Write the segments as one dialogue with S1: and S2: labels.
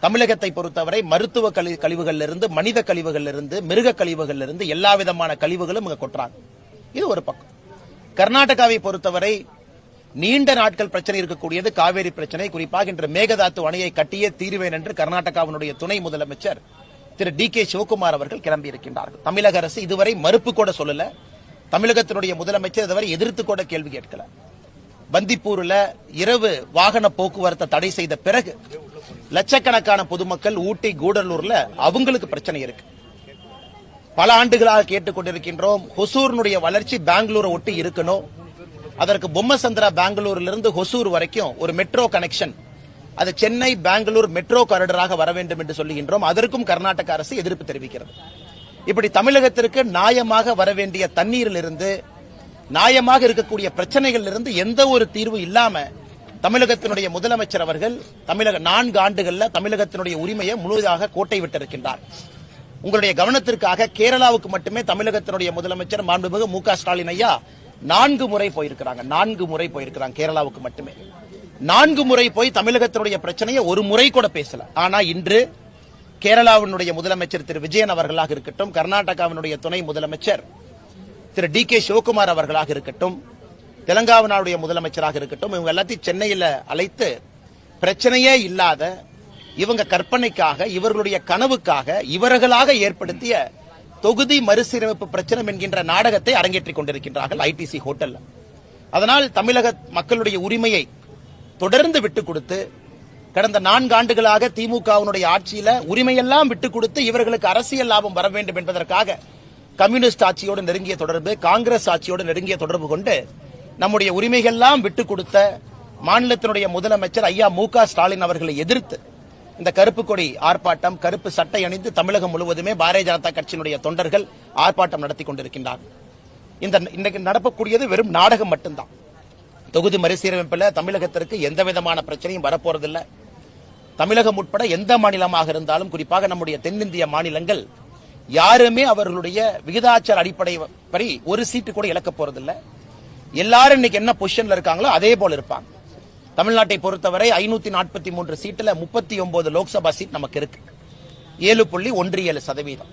S1: தமிழகத்தை பொறுத்தவரை மருத்துவ கழி- கழிவுகள்ல இருந்து மனித கழிவுகள்ல இருந்து மிருக கழிவுகள்ல இருந்து எல்லா விதமான கழிவுகளும் இங்க கொட்டுறாங்க. இது ஒரு பக்கம். கர்நாடகாவை பொறுத்தவரை நீண்ட நாட்கள் பிரச்சனை இருக்கக்கூடியது காவேரி பிரச்சனை. குறிப்பாக இன்று மேகதாத்து அணையை கட்டியே தீருவேன் என்று கர்நாடகாவினுடைய துணை முதலமைச்சர் திரு டி கே சிவகுமார் அவர்கள் கிளம்பி இருக்கின்றார்கள் தமிழக அரசு இதுவரை மறுப்பு கூட சொல்லல. தமிழகத்தினுடைய முதலமைச்சர் இதுவரை எதிர்த்து கூட கேள்வி கேட்கல. பந்திப்பூர்ல இரவு வாகன போக்குவரத்தை தடை செய்த பிறகு லட்சக்கணக்கான பொதுமக்கள் ஊட்டி கூடலூர்ல அவங்களுக்கு பிரச்சனை இருக்கு. பல ஆண்டுகளாக கேட்டுக்கொண்டிருக்கின்றோம் ஹொசூர்னுடைய வளர்ச்சி பெங்களூரை ஒட்டி இருக்கணும். அதற்கு பொம்மசந்திரா பெங்களூர்ல இருந்து ஹொசூர் வரைக்கும் ஒரு மெட்ரோ கனெக்ஷன். அது சென்னை பெங்களூர் மெட்ரோ காரிடராக வர வேண்டும் என்று சொல்லுகின்றோம். அதற்கும் கர்நாடக அரசு எதிர்ப்பு தெரிவிக்கிறது. இப்படி தமிழகத்திற்கு நியாயமாக வர வேண்டிய தண்ணீரிலிருந்து நியாயமாக இருக்கக்கூடிய பிரச்சனைகள் இருந்து எந்த ஒரு தீர்வு இல்லாம தமிழகத்தினுடைய முதலமைச்சர் அவர்கள் தமிழக நான்கு ஆண்டுகளில் தமிழகத்தினுடைய உரிமையை முழுவதாக கோட்டை விட்டிருக்கின்றார். உங்களுடைய கவனத்திற்காக கேரளாவுக்கு மட்டுமே தமிழகத்தினுடைய முதலமைச்சர் மாண்புமிகு மு க ஸ்டாலின் ஐயா நான்கு முறை போயிருக்கிறாங்க. நான்கு முறை போயிருக்கிறாங்க கேரளாவுக்கு மட்டுமே. நான்கு முறை போய் தமிழகத்தினுடைய பிரச்சனையை ஒரு முறை கூட பேசல. ஆனா இன்று கேரளாவினுடைய முதலமைச்சர் திரு விஜயன் அவர்களாக இருக்கட்டும் கர்நாடகாவினுடைய துணை முதலமைச்சர் திரு டி கே சிவகுமார் அவர்களாக இருக்கட்டும் தெலங்கானாவுடைய முதலமைச்சராக இருக்கட்டும் இவங்க எல்லாத்தையும் சென்னையில் அழைத்து பிரச்சனையே இல்லாத இவங்க கற்பனைக்காக இவர்களுடைய கனவுக்காக இவர்களாக ஏற்படுத்திய தொகுதி மறுசீரமைப்பு பிரச்சனை என்கின்ற நாடகத்தை அரங்கேற்றிக் கொண்டிருக்கின்றார்கள் ஐடிசி ஹோட்டல்ல. அதனால் தமிழக மக்களுடைய உரிமையை தொடர்ந்து விட்டுக் கொடுத்து கடந்த நான்கு ஆண்டுகளாக திமுகவினுடைய ஆட்சியில உரிமையெல்லாம் விட்டுக் கொடுத்து இவர்களுக்கு அரசியல் லாபம் வர வேண்டும் என்பதற்காக கம்யூனிஸ்ட் ஆட்சியோடு நெருங்கிய தொடர்பு காங்கிரஸ் ஆட்சியோடு நெருங்கிய தொடர்பு கொண்டு நம்முடைய உரிமைகள்லாம் விட்டுக் கொடுத்த மாநிலத்தினுடைய முதலமைச்சர் ஐயா மு ஸ்டாலின் அவர்களை எதிர்த்து இந்த கருப்பு கொடி ஆர்ப்பாட்டம் கருப்பு சட்டை அணிந்து தமிழகம் முழுவதுமே பாரதிய ஜனதா கட்சியினுடைய தொண்டர்கள் ஆர்ப்பாட்டம் நடத்தி கொண்டிருக்கின்றார்கள் இந்த இன்றைக்கு நடக்கக்கூடியது வெறும் நாடகம் மட்டும்தான். தொகுதி மறுசீரமைப்பில் தமிழகத்திற்கு எந்த விதமான பிரச்சனையும் வரப்போறதில்லை. தமிழகம் உட்பட எந்த மாநிலமாக இருந்தாலும் குறிப்பாக நம்முடைய தென்னிந்திய மாநிலங்கள் யாருமே அவர்களுடைய விகிதாச்சார அடிப்படை படி ஒரு சீட்டு கூட இழக்க போறதில்லை. எல்லாரும் இன்னைக்கு என்ன பொசிஷன்ல இருக்காங்களோ அதே போல இருப்பாங்க. தமிழ்நாட்டை பொறுத்தவரை ஐநூத்தி நாற்பத்தி மூன்று சீட்டுல முப்பத்தி ஒன்பது லோக்சபா சீட் நமக்கு இருக்கு. ஏழு புள்ளி ஒன்று ஏழு சதவீதம்.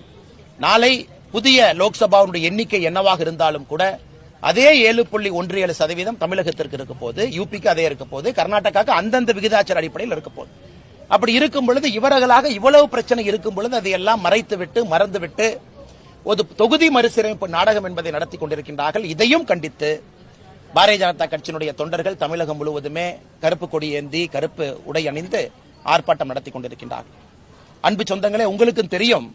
S1: நாளை புதிய லோக்சபாவுடைய எண்ணிக்கை என்னவாக இருந்தாலும் கூட அதே ஏழு புள்ளி ஒன்று ஏழு சதவீதம் தமிழகத்திற்கு இருக்க போது யூபிக்கு அதே இருக்க போது கர்நாடகாவுக்கு அந்தந்த விகிதாச்சார அடிப்படையில் இருக்க போகுது அப்படி இருக்கும் பொழுது இவர்களாக இவ்வளவு பிரச்சனை இருக்கும் பொழுது அதையெல்லாம் மறைத்து விட்டு மறந்துவிட்டு ஒரு தொகுதி மறுசீரமைப்பு நாடகம் என்பதை நடத்தி கொண்டிருக்கின்றார்கள். இதையும் கண்டித்து பாரதிய ஜனதா கட்சியினுடைய தொண்டர்கள் தமிழகம் முழுவதுமே கருப்பு கொடி ஏந்தி கருப்பு உடை அணிந்து ஆர்ப்பாட்டம் நடத்தி கொண்டிருக்கின்றார் அன்பு சொந்தங்களே உங்களுக்கும் தெரியும்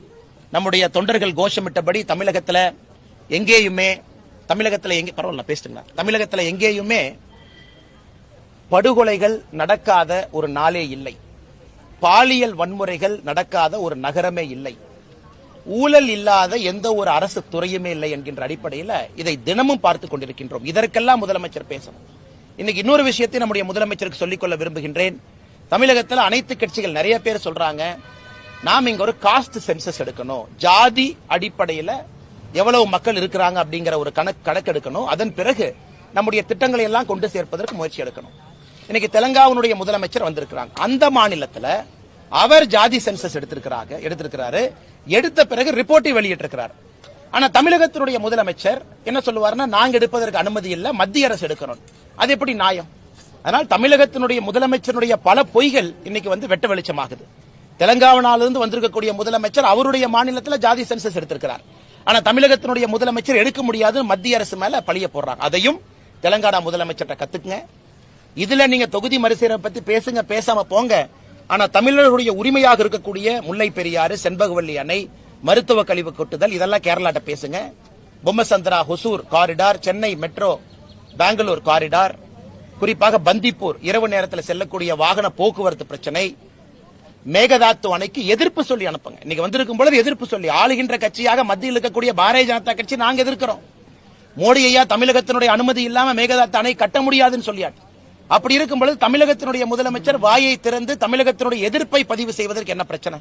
S1: நம்முடைய தொண்டர்கள் கோஷமிட்டபடி தமிழகத்தில் எங்கேயுமே தமிழகத்தில் எங்கே பரவாயில்ல பேசுங்க தமிழகத்தில் எங்கேயுமே படுகொலைகள் நடக்காத ஒரு நாளே இல்லை. பாலியல் வன்முறைகள் நடக்காத ஒரு நகரமே இல்லை. ஊழல் இல்லாத எந்த ஒரு அரசு துறையுமே இல்லை என்கின்ற அடிப்படையில் இதை தினமும் பார்த்து கொண்டிருக்கின்றோம். இதற்கெல்லாம் முதலமைச்சர் பேசணும். இன்னைக்கு இன்னொரு விஷயத்தை நம்முடைய முதலமைச்சருக்கு சொல்லிக்கொள்ள விரும்புகின்றேன். தமிழகத்தில் அனைத்து கட்சிகள் நிறைய பேர் சொல்றாங்க நாம் இங்க ஒரு காஸ்ட் சென்சஸ் எடுக்கணும். ஜாதி அடிப்படையில் எவ்வளவு மக்கள் இருக்கிறாங்க அப்படிங்கிற ஒரு கணக்கு கணக்கெடுக்கணும். அதன் பிறகு நம்முடைய திட்டங்களை எல்லாம் கொண்டு சேர்ப்பதற்கு முயற்சி எடுக்கணும். இன்னைக்கு தெலங்காவனுடைய முதலமைச்சர் வந்திருக்கிறாங்க. அந்த மாநிலத்தில் அவர் ஜாதி சென்சஸ் எடுத்திருக்கிறாங்க எடுத்திருக்கிறாரு. எடுத்த பிறகு ரிப்போர்ட்டை வெளியிட்டிருக்கிறார். ஆனா தமிழகத்தினுடைய முதலமைச்சர் என்ன சொல்லுவார்னா நாங்க எடுப்பதற்கு அனுமதி இல்ல மத்திய அரசு எடுக்கணும். அது எப்படி நியாயம்? அதனால் தமிழகத்தினுடைய முதலமைச்சருடைய பல பொய்கள் இன்னைக்கு வந்து வெட்ட வெளிச்சமாகுது. தெலங்கானாவிலிருந்து வந்திருக்கக்கூடிய முதலமைச்சர் அவருடைய மாநிலத்தில் ஜாதி சென்சஸ் எடுத்திருக்கிறார். ஆனா தமிழகத்தினுடைய முதலமைச்சர் எடுக்க முடியாது மத்திய அரசு மேல பழிய போடுறாங்க. அதையும் தெலங்கானா முதலமைச்சர்கிட்ட கத்துக்குங்க. இதுல நீங்க தொகுதி மறுசீரமை பத்தி பேசுங்க பேசாம போங்க. ஆனா தமிழர்களுடைய உரிமையாக இருக்கக்கூடிய முல்லை பெரியாறு செண்பகவல்லி அணை மருத்துவ கழிவு கொட்டுதல் இதெல்லாம் கேரளாட்ட பேசுங்க. Bommasandra Hosur corridor Chennai metro Bangalore corridor குறிப்பாக பந்திப்பூர் இரவு நேரத்தில் செல்லக்கூடிய வாகன போக்குவரத்து பிரச்சனை. மேகதாத்து அணைக்கு எதிர்ப்பு சொல்லி அனுப்புங்க. இன்னைக்கு வந்திருக்கும் பொழுது எதிர்ப்பு சொல்லி ஆளுகின்ற கட்சியாக மத்தியில் இருக்கக்கூடிய பாரதிய ஜனதா கட்சி நாங்க எதிர்க்கிறோம். மோடி ஐயா தமிழகத்தினுடைய அனுமதி இல்லாம மேகதாத்து அணை கட்ட முடியாதுன்னு சொல்லியாட்டு அப்படி இருக்கும் பொழுது தமிழகத்தினுடைய முதலமைச்சர் வாயை திறந்து தமிழகத்தினுடைய எதிர்ப்பை பதிவு செய்வதற்கு என்ன பிரச்சனை?